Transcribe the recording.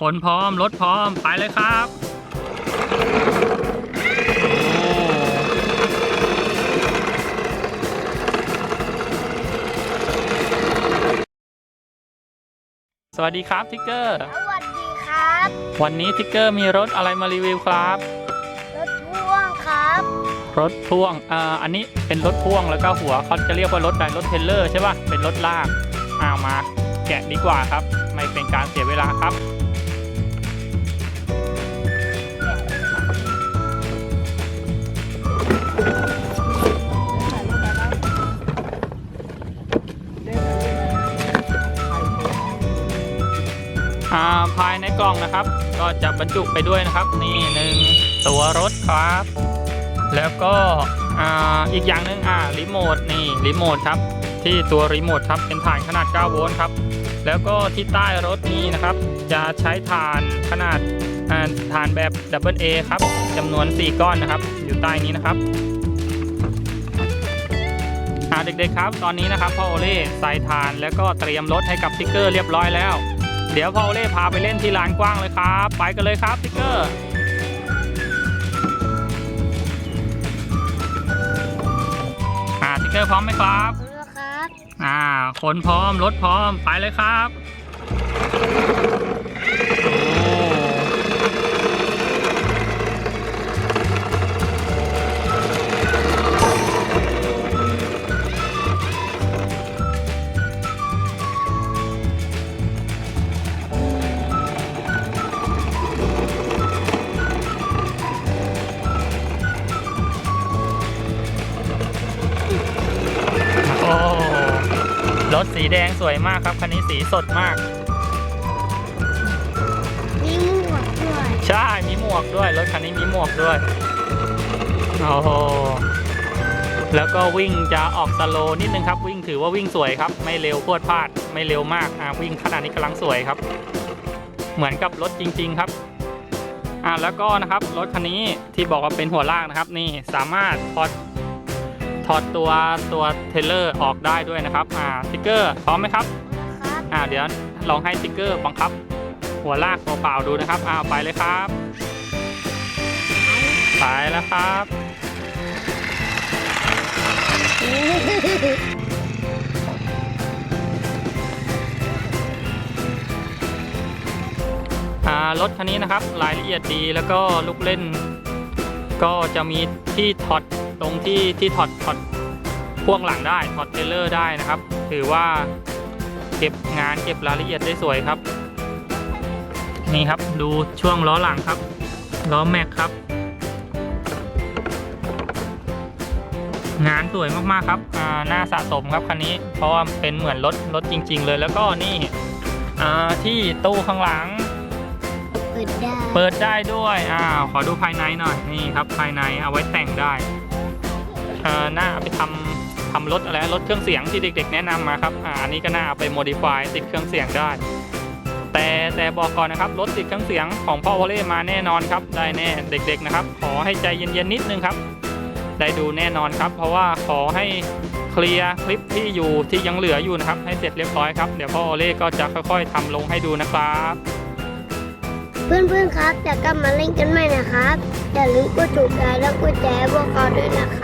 คนพร้อม รถพร้อม ไปเลยครับโอ้สวัสดีครับทิกเกอร์ สวัสดีครับ วันนี้ทิกเกอร์มีรถอะไรมารีวิวครับ รถพ่วงครับ รถพ่วงอ่าอันนี้เป็นรถพ่วงแล้วก็หัวเขาจะเรียกว่ารถไดรถเทรลเลอร์ใช่ป่ะ เป็นรถลากเอามาแกะดีกว่าครับ ไม่เป็นการเสียเวลาครับ ภายในกล่องนะครับ ก็จะบรรจุไปด้วยนะครับ นี่หนึ่งตัวรถครับ แล้วก็อ่าอีกอย่างหนึ่งอ่ารีโมทนี่รีโมทครับ ที่ตัวรีโมทครับเป็นถ่านขนาด 9 โวลต์ครับ แล้วก็ที่ใต้รถนี้นะครับ จะใช้ถ่านขนาดอ่านแบบ Double A ครับจำนวน 4 ก้อนนะครับ อยู่ใต้นี้นะครับเด็กๆครับ ตอนนี้นะครับพ่อโอเล่ใส่ถ่านแล้วก็เตรียมรถให้กับทิกเกอร์เรียบร้อยแล้ว เดี๋ยวพ่อโอเล่พาไปเล่นที่ลานกว้างเลยครับ ไปกันเลยครับทิกเกอร์อ่าทิกเกอร์พร้อมไหมครับขอบคุณครับ อ่า คนพร้อมรถพร้อมไปเลยครับ ถสีแดงสวยมากครับคันนี้สีสดมาก มีหมวกด้วยใช่มีหมวกด้วย รถคันนี้มีหมวกด้วยโอ้โหแล้วก็วิ่งจะออกสโลว์นิดนึงครับ วิ่งถือว่าวิ่งสวยครับ ไม่เร็วพรวดพลาด ไม่เร็วมากอ่าวิ่งขนาดนี้กำลังสวยครับ เหมือนกับรถจริง ๆครับอ่าแล้วก็นะครับรถคันนี้ที่บอกว่าเป็นหัวลากนะครับ นี่สามารถถอด ถอดตัวตัวเทรลเลอร์ออกได้ด้วยนะครับ อ่าติ๊กเกอร์พร้อมไหมครับครับ อ่าเดี๋ยวลองให้ติ๊กเกอร์บังคับ หัวลากเปล่าๆดูนะครับอ่าไปเลยครับไปแล้วครับอ่ารถคันนี้นะครับรายละเอียดดีแล้วก็ลูกเล่น ก็จะมีที่ถอด ตรงที่ที่ถอดถอดพ่วงหลังได้ถอดเทรลเลอร์ได้นะครับ ถือว่าเก็บงานเก็บรายละเอียดได้สวยครับ นี่ครับดูช่วงล้อหลังครับล้อแม็กครับ งานสวยมากๆครับอ่าน่าสะสมครับคันนี้ เพราะว่าเป็นเหมือนรถรถจริง ๆ เลยแล้วก็นี่อ่าที่ตู้ข้างหลัง เปิดได้เปิดได้ด้วยอ้าวขอดูภายในหน่อยนี่ครับภายในเอาไว้แต่งได้ เอ่อน่าเอาไปทำทำรถอะไรรถเครื่องเสียงที่เด็ก ๆ แนะนำมาครับอันนี้ก็น่าเอาไปโมดิฟายติดเครื่องเสียงได้ แต่แต่บอกก่อนนะครับรถติดเครื่องเสียงของพ่อวอลเล่มาแน่นอนครับได้แน่เด็ก ๆนะครับ ขอให้ใจเย็นๆนิดนึงครับ ได้ดูแน่นอนครับ เพราะว่าขอให้เคลียร์คลิปที่อยู่ที่ยังเหลืออยู่นะครับ ให้เสร็จเรียบร้อยครับเดี๋ยวพ่อวอลเล่ก็จะค่อย ๆทำลงให้ดูนะครับ เพื่อนๆครับจะกลับมาเล่นกันใหม่นะครับอย่าลืมกดถูกใจและกดแชร์พวกเราด้วยนะคะบ๊ายบ